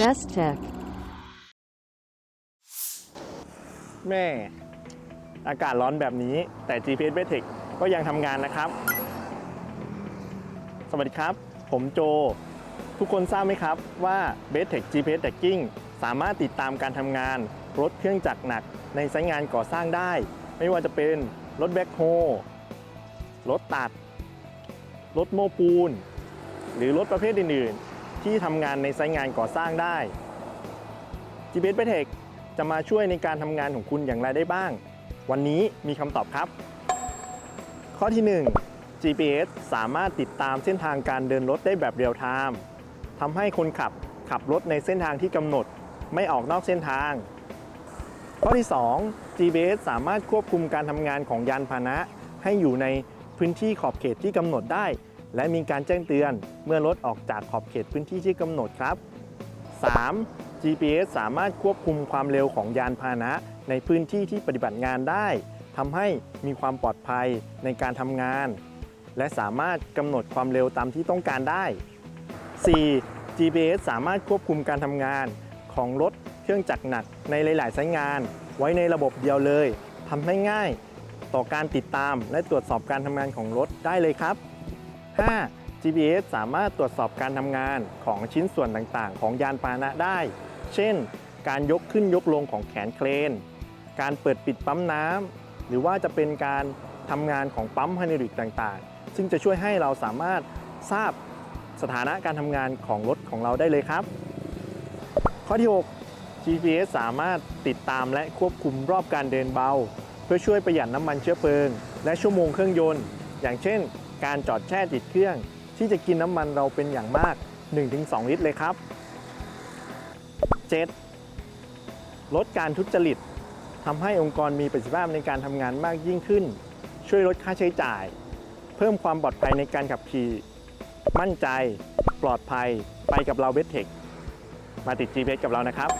Best Tech. แม่ อากาศร้อนแบบนี้ แต่ GPS b e t e c h ก็ยังทำงานนะครับ สวัสดีครับ ผมโจ ทุกคนทราบไหมครับว่า b e t e c h GPS Tracking สามารถติดตามการทำงาน รถเครื่องจักรหนักในไซต์งานก่อสร้างได้ ไม่ว่าจะเป็นรถแบ็คโฮรถตัด รถโมปูน หรือรถประเภทอื่นๆ ที่ทำงานในไซต์งานก่อสร้างได้ GPS b e t e c h จะมาช่วยในการทำงานของคุณอย่างไรได้บ้าง วันนี้มีคำตอบครับ ข้อที่ 1 GPS สามารถติดตามเส้นทางการเดินรถได้แบบเรียลไทม์ทำให้คนขับขับรถในเส้นทางที่กำหนด ไม่ออกนอกเส้นทาง ข้อที่ 2 GPS สามารถควบคุมการทำงานของยานพาหนะ ให้อยู่ในพื้นที่ขอบเขตที่กำหนดได้ และมีการแจ้งเตือนเมื่อรถออกจากขอบเขตพื้นที่ที่กำหนดครับ 3. GPS สามารถควบคุมความเร็วของยานพาหนะในพื้นที่ที่ปฏิบัติงานได้ทำให้มีความปลอดภัยในการทำงาน และสามารถกำหนดความเร็วตามที่ต้องการได้ 4. GPS สามารถควบคุมการทำงานของรถเครื่องจักรหนักในหลายๆสายงาน ไว้ในระบบเดียวเลยทำให้ง่าย ต่อการติดตามและตรวจสอบการทำงานของรถได้เลยครับ 5. GPS สามารถตรวจสอบการทำงานของชิ้นส่วนต่างๆ ของยานพาหนะได้ เช่น การยกขึ้นยกลงของแขนเครน การเปิดปิดปั๊มน้ำ หรือว่าจะเป็นการทำงานของปั๊มไฮดรอลิกต่างๆ ซึ่งจะช่วยให้เราสามารถทราบสถานะการทำงานของรถของเราได้เลยครับ ข้อที่ 6 GPS สามารถติดตามและควบคุมรอบการเดินเบา เพื่อช่วยประหยัดน้ำมันเชื้อเพลิง และชั่วโมงเครื่องยนต์ อย่างเช่น การจอดแช่ติดเครื่อง ที่จะกินน้ำมันเราเป็นอย่างมาก 1-2 ลิตรเลยครับ 7. ลดการทุจริตทำให้องค์กรมีประสิทธิภาพในการทำงานมากยิ่งขึ้น ช่วยลดค่าใช้จ่าย เพิ่มความปลอดภัยในการขับขี่ มั่นใจ ปลอดภัย ไปกับเราเวทเทคมาติด GPS กับเรานะครับ